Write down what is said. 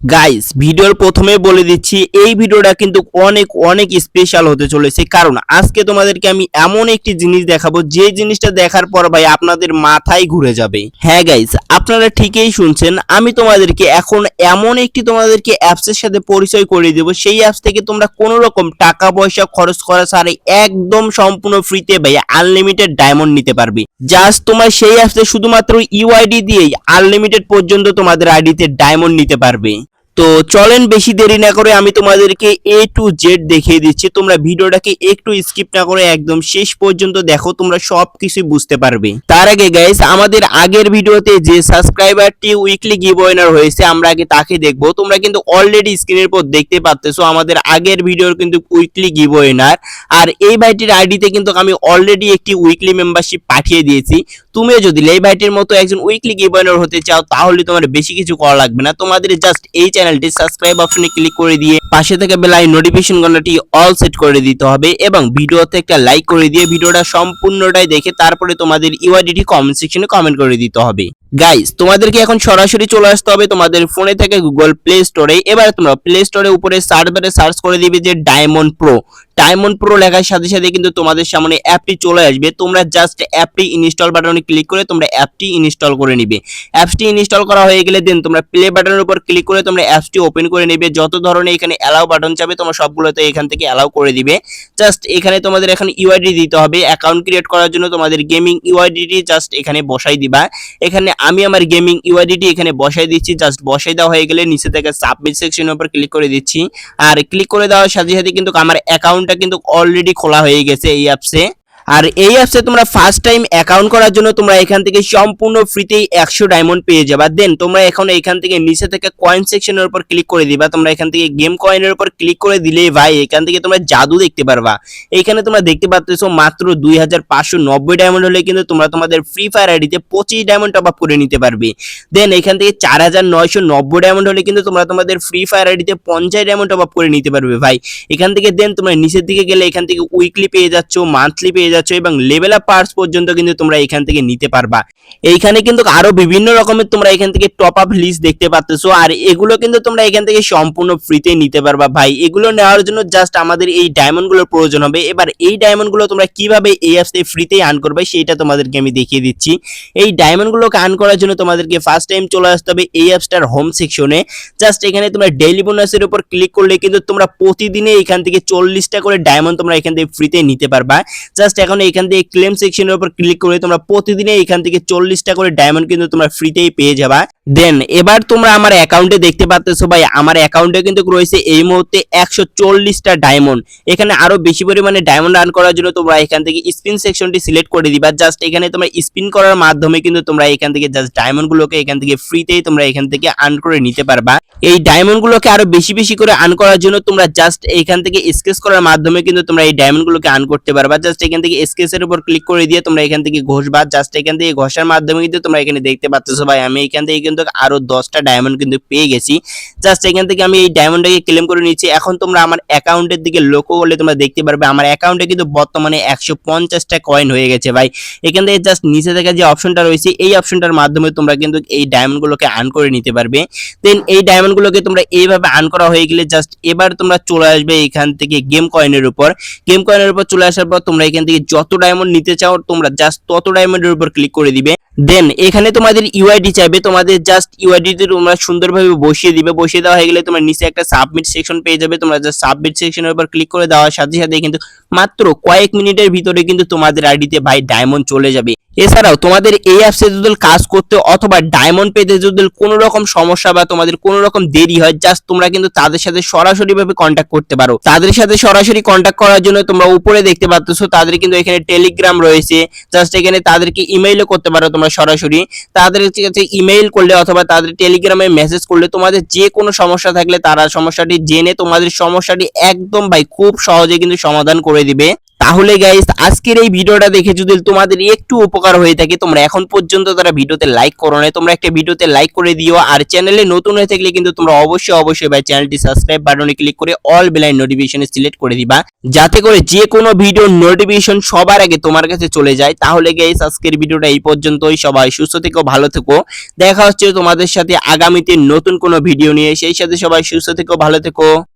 Guys ভিডিওর প্রথমে বলে দিচ্ছি, এই ভিডিওটা কিন্তু অনেক অনেক স্পেশাল হতে চলেছে। কারণ, আজকে তোমাদেরকে আমি এমন একটি জিনিস দেখাবো, যে জিনিসটা দেখার পর ভাই আপনাদের মাথায় ঘুরে যাবে। হ্যাঁ গাইস আপনারা ঠিকই শুনছেন, আমি তোমাদেরকে এখন এমন একটি তোমাদেরকে অ্যাপসের সাথে পরিচয় করে দেব। সেই অ্যাপস থেকে তোমরা কোনো রকম টাকা পয়সা খরচ করা ছাড়াই একদম সম্পূর্ণ ফ্রিতে ভাই আনলিমিটেড ডায়মন্ড নিতে পারবে। জাস্ট তোমার সেই অ্যাপসে শুধুমাত্র ইউআইডি দিয়েই আনলিমিটেড পর্যন্ত তোমাদের আইডিতে ডায়মন্ড নিতে পারবে। তো চলেন বেশি দেরি না করে আমি তোমাদেরকে এ টু জেড দেখিয়ে দিচ্ছি। তোমরা ভিডিওটাকে একটু স্কিপ না করে একদম শেষ পর্যন্ত দেখো, তোমরা সবকিছুই বুঝতে পারবে। তার আগে গাইস আমাদের আগের ভিডিওতে যে সাবস্ক্রাইবারটি উইকলি গিভ হয়েছে, আমরা আগে তাকে দেখব। তোমরা কিন্তু অলরেডি স্ক্রিনের উপর দেখতে পাচ্তেছো আমাদের আগের ভিডিওর কিন্তু উইকলি গিভ আর এই ভাইটির আইডিতে কিন্তু আমি অলরেডি একটি উইকলি মেম্বারশিপ পাঠিয়ে দিয়েছি। তুমিও যদি এই ভাইটির মতো একজন উইকলি গিভ উইনার হতে চাও, তাহলে তোমার বেশি কিছু করা লাগবে না। তোমাদের জাস্ট এই চ্যানেলটি সাবস্ক্রাইব অপশনে ক্লিক করে দিয়ে পাশে থেকে বেলায় নোটিফিকেশন ঘন্টাটি অল সেট করে দিতে হবে এবং ভিডিওতে একটা লাইক করে দিয়ে ভিডিওটা সম্পূর্ণটাই দেখে তারপরে তোমাদের ইউআইডিটি কমেন্ট সেকশনে কমেন্ট করে দিতে হবে। গাইস তোমাদেরকে এখন সরাসরি চলে আসতে হবে তোমাদের ফোনে থেকে গুগল প্লে স্টোরে এবার তোমরা প্লে স্টোরে উপরে সার্চ সার্চ করে দিবে যে ডায়মন্ড প্রো ডায়মন্ড প্রো লেখার সাথে সাথে কিন্তু তোমাদের সামনে অ্যাপটি চলে আসবে। তোমরা জাস্ট অ্যাপটি ইনস্টল বাটনে ক্লিক করে তোমরা অ্যাপটি ইনস্টল করে নিবে। অ্যাপসটি ইনস্টল করা হয়ে গেলে দেন তোমরা প্লে বাটনের উপর ক্লিক করে তোমরা অ্যাপসটি ওপেন করে নেবে। যত ধরনের এখানে অ্যালাউ বাটন চাবে তোমরা সবগুলোতে এখান থেকে অ্যালাউ করে দিবে। জাস্ট এখানে তোমাদের এখন ইউআইডি দিতে হবে। অ্যাকাউন্ট ক্রিয়েট করার জন্য তোমাদের গেমিং ইউআইডিটি জাস্ট এখানে বসাই দিবা। এখানে আমি আমার গেমিং ইউআইডিটি এখানে বসাই দিচ্ছি জাস্ট বসাই দেওয়া হয়ে গেলে নিচে থেকে সাবমিট সেকশনের উপর ক্লিক করে দিচ্ছি। আর ক্লিক করে দেওয়ার সাথে সাথে কিন্তু আমার অ্যাকাউন্টটা কিন্তু অলরেডি খোলা হয়ে গেছে এই অ্যাপসে আর এই অ্যাপসে তোমরা ফার্স্ট টাইম অ্যাকাউন্ট করার জন্য তোমরা এখান থেকে সম্পূর্ণ ফ্রিতেই একশো ডায়মন্ড পেয়ে যাবা। দেন তোমরা এখন এখান থেকে নিচে থেকে কয়েন সেকশনের উপর ক্লিক করে দিবা। তোমরা এখান থেকে গেম কয়েনের উপর ক্লিক করে দিলেই ভাই এখান থেকে তোমরা জাদু দেখতে পারবা। এখানে তোমরা দেখতে পাচ্ছ মাত্র দুই হাজার পাঁচশো নব্বই ডায়মন্ড হলে কিন্তু তোমরা তোমাদের ফ্রি ফায়ার আইডিতে পঁচিশ ডায়মন্ড টপ আপ করে নিতে পারবে। দেন এখান থেকে চার হাজার নয়শো নব্বই ডায়মন্ড হলে কিন্তু তোমরা তোমাদের ফ্রি ফায়ার আইডিতে পঞ্চাশ ডায়মন্ড টপ আপ করে নিতে পারবে ভাই। এখান থেকে দেন তোমরা নিচের দিকে গেলে এখান থেকে উইকলি পেয়ে যাচ্ছ মান্থলি পেয়ে যাচ্ছ এবং লেভেল আপ পার্টস পর্যন্ত কিন্তু তোমরা এখান থেকে নিতে পারবা। এইখানে কিন্তু আরও বিভিন্ন রকমের তোমরা এখান থেকে টপ আপ লিস্ট দেখতে পাচ্ছ আর এগুলো কিন্তু তোমরা এখান থেকে সম্পূর্ণ ফ্রিতে নিতে পারবা ভাই। এগুলো নেওয়ার জন্য জাস্ট আমাদের এই ডায়মন্ডগুলোর প্রয়োজন হবে। এবার এই ডায়মন্ডগুলো তোমরা কীভাবে এই অ্যাপস ফ্রিতে আর্ন করবে সেটা তোমাদেরকে আমি দেখিয়ে দিচ্ছি। এই ডায়মন্ড গুলোকে আর্ন করার জন্য তোমাদেরকে ফার্স্ট টাইম চলে আসতে হবে এই অ্যাপসটার হোম সেকশনে জাস্ট এখানে তোমরা ডেইলি বোনাসের উপর ক্লিক করলে কিন্তু তোমরা প্রতিদিনে এখান থেকে চল্লিশটা করে ডায়মন্ড তোমরা এখান থেকে ফ্রিতে নিতে পারবা। জাস্ট এখন এখান থেকে ক্লেম সেকশনের উপর ক্লিক করে তোমরা প্রতিদিনে এখান থেকে চল্লিশটা করে ডায়মন্ড কিন্তু তোমরা ফ্রিতেই পেয়ে যাবা। দেন এবার তোমরা আমার অ্যাকাউন্টে দেখতে পাচ্ছ ভাই, আমার অ্যাকাউন্টে কিন্তু রয়েছে এই মুহূর্তে একশো চল্লিশটা ডায়মন্ড এখানে আরও বেশি পরিমাণে ডায়মন্ড আর্ন করার জন্য তোমরা এখান থেকে স্পিন সেকশনটি সিলেক্ট করে দিবা। জাস্ট এখানে তোমরা স্পিন করার মাধ্যমে কিন্তু তোমরা এখান থেকে জাস্ট ডায়মন্ড গুলোকে এখান থেকে ফ্রিতেই তোমরা এখান থেকে আর্ন করে নিতে পারবা। এই ডায়মন্ড গুলোকে আরও বেশি বেশি করে আর্ন করার জন্য তোমরা জাস্ট এখান থেকে স্কেচ করার মাধ্যমে কিন্তু তোমরা এই ডায়মন্ড গুলোকে আর্ন করতে পারবা। জাস্ট এখান থেকে স্কেচের উপর ক্লিক করে দিয়ে তোমরা এখান থেকে ঘষবা জাস্ট এখান থেকে ঘষার মাধ্যমে কিন্তু তোমরা এখানে দেখতে পাচ্ছ ভাই, আমি এখান থেকে কিন্তু আরও দশটা ডায়মন্ড কিন্তু পেয়ে গেছি। জাস্ট এখান থেকে আমি এই ডায়মন্ডটাকে ক্লেম করে নিচ্ছি। এখন তোমরা আমার অ্যাকাউন্টের দিকে লক্ষ্য করলে তোমরা দেখতে পারবে, আমার অ্যাকাউন্টে কিন্তু বর্তমানে একশো পঞ্চাশটা কয়েন হয়ে গেছে। ভাই, এখান থেকে জাস্ট নিচে থেকে যে অপশনটা রয়েছে, এই অপশনটার মাধ্যমে তোমরা কিন্তু এই ডায়মন্ডগুলোকে আর্ন করে নিতে পারবে। দেন এই ডায়মন্ডগুলোকে তোমরা এইভাবে আর্ন করা হয়ে গেলে জাস্ট এবার তোমরা চলে আসবে এখান থেকে গেম কয়েনের উপর। গেম কয়েনের উপর চলে আসার পর তোমরা এখান থেকে যত ডায়মন্ড নিতে চাও, তোমরা জাস্ট তত ডায়মন্ডের উপর ক্লিক করে দিবে। দেন এখানে তোমাদের ইউআইডি চাইবে, তোমাদের জাস্ট ইউআইডি তোমরা সুন্দরভাবে বসিয়ে দিবে। বসিয়ে দেওয়া হয়ে গেলে তোমরা নিচে একটা সাবমিট সেকশন পেয়ে যাবে। তোমরা জাস্ট সাবমিট সেকশনের উপর ক্লিক করে দেওয়ার সাথে সাথে কিন্তু মাত্র কয়েক মিনিটের ভিতরে কিন্তু তোমাদের আইডিতে ভাই ডায়মন্ড চলে যাবে। এছাড়াও, তোমাদের এই অ্যাপসে যদি কাজ করতে অথবা ডায়মন্ড পেতে যদি কোনো রকম সমস্যা বা তোমাদের কোনো রকম দেরি হয় জাস্ট তোমরা কিন্তু তাদের সাথে সরাসরি ভাবে কন্ট্যাক্ট করতে পারো। তাদের সাথে সরাসরি কন্ট্যাক্ট করার জন্য তোমরা উপরে দেখতে পাচ্ছ তাদের কিন্তু এখানে টেলিগ্রাম রয়েছে। জাস্ট এখানে তাদেরকে ইমেইলও করতে পারো তোমরা সরাসরি। তাদের কাছে ইমেইল করলে অথবা তাদের টেলিগ্রামে মেসেজ করলে তোমাদের যে কোনো সমস্যা থাকলে তারা সমস্যাটি জেনে তোমাদের সমস্যাটি একদম ভাই খুব সহজে কিন্তু সমাধান করে দিবে। তাহলে গাইস আজকের এই ভিডিওটা দেখে যদি তোমাদের একটু উপকার হয়ে থাকে, তোমরা এখন পর্যন্ত তারা ভিডিওতে লাইক করো না তোমরা একটা ভিডিওতে লাইক করে দিও, আর চ্যানেলে নতুন হয়ে থাকলে কিন্তু তোমরা অবশ্যই অবশ্যই ভাই চ্যানেলটি সাবস্ক্রাইব বাটনে ক্লিক করে অল বেলাইন নোটিফিকেশন সিলেক্ট করে দিবা, যাতে করে যে কোনো ভিডিও নোটিফিকেশন সবার আগে তোমার কাছে চলে যায়। তাহলে গাইস আজকের ভিডিওটা এই পর্যন্তই, সবাই সুস্থ থেকো, ভালো থেকো। দেখা হচ্ছে তোমাদের সাথে আগামীতে নতুন কোনো ভিডিও নিয়ে, সেই সাথে সবাই সুস্থ থেকো, ভালো থেকো।